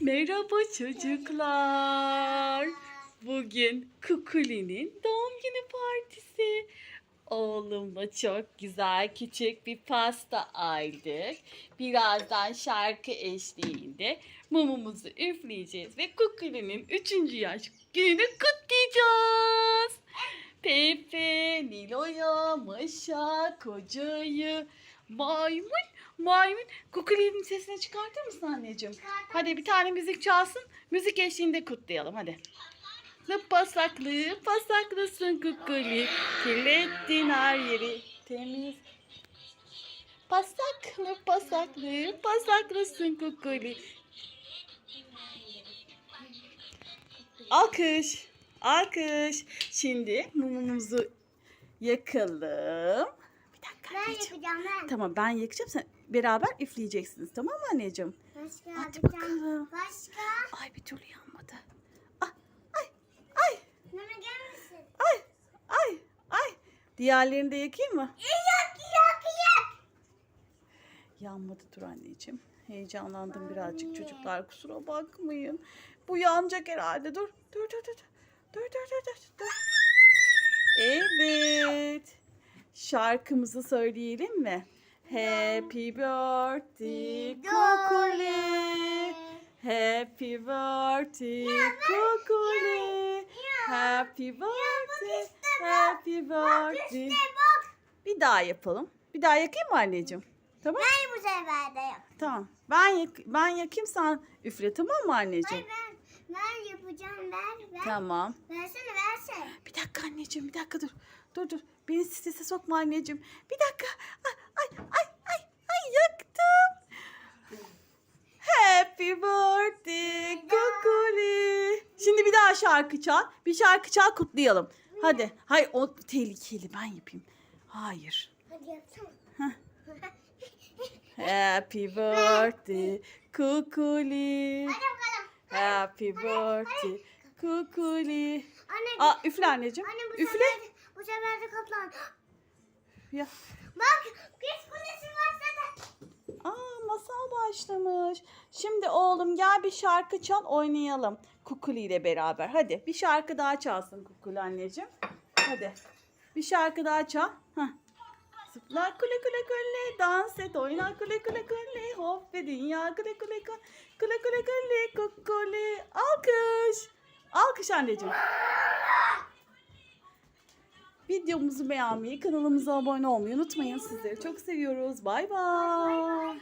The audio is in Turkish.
Merhaba çocuklar. Bugün Kukuli'nin doğum günü partisi. Oğlumla çok güzel küçük bir pasta aldık. Birazdan şarkı eşliğinde mumumuzu üfleyeceğiz ve Kukuli'nin 3. yaş gününü kutlayacağız. Pepe, Nilo'ya, Maşa, Koca'yı, Maymun, Maymun. Kukuli'nin sesini çıkartır mısın anneciğim? Hadi bir tane müzik çalsın. Müzik eşliğinde kutlayalım hadi. Pasaklı, pasaklısın kukuli. Kirlettin her yeri temiz. Pasaklı, pasaklı, pasaklısın kukuli. Alkış, alkış. Şimdi mumumuzu yakalım. Dakika Ben anneciğim. yapacağım ben. Tamam ben yakacağım sen beraber üfleyeceksiniz tamam mı anneciğim? Başka Hadi yapacağım. bakalım. Başka. Ay bir türlü yanmadı. Ah, ay, ay, Nana gelmesin. ay, ay, ay. Diğerlerini de yakayım mı? Yak yak yak. Yanmadı dur anneciğim. Heyecanlandım birazcık çocuklar kusura bakmayın. Bu yanacak herhalde dur. Dur dur dur. Dur dur dur dur. dur. Evet. Şarkımızı söyleyelim mi? Happy birthday Kukuli. Happy birthday Kukuli. Happy birthday. Happy birthday. Bir daha yapalım. Bir daha yakayım mı anneciğim? Tamam. Ben bu sefer de yap. Tamam. Ben yak ben yakayım sen üfle tamam mı anneciğim? Hayır ben. Ben yapacağım ben. Ben. Tamam. Versene versene. Bir dakika anneciğim bir dakika dur. Dur dur. Beni strese sokma anneciğim. Bir dakika. Ay ay ay ay, ay yaktım. Happy birthday Kukuli. Şimdi bir daha şarkı çal. Bir şarkı çal kutlayalım. Hadi. Hayır o tehlikeli ben yapayım. Hayır. Hadi yapsana. Happy birthday Kukuli. Hadi bakalım. Happy birthday Kukuli. Anne. Aa üfle anneciğim. Anne bu Üfle. sefer bu sefer de kaplan. Ya. Bak kız kulesi başladı. Aa masal başlamış. Şimdi oğlum gel bir şarkı çal oynayalım. Kukuli ile beraber. Hadi bir şarkı daha çalsın Kukuli anneciğim. Hadi. Bir şarkı daha çal. Hah. Zıpla kule kule kule dans et oyna kule kule kule hop ve dünya kule kule kule kule kule kule kukuli alkış. Alkış anneciğim. Videomuzu beğenmeyi kanalımıza abone olmayı unutmayın. Sizleri çok seviyoruz. Bay bay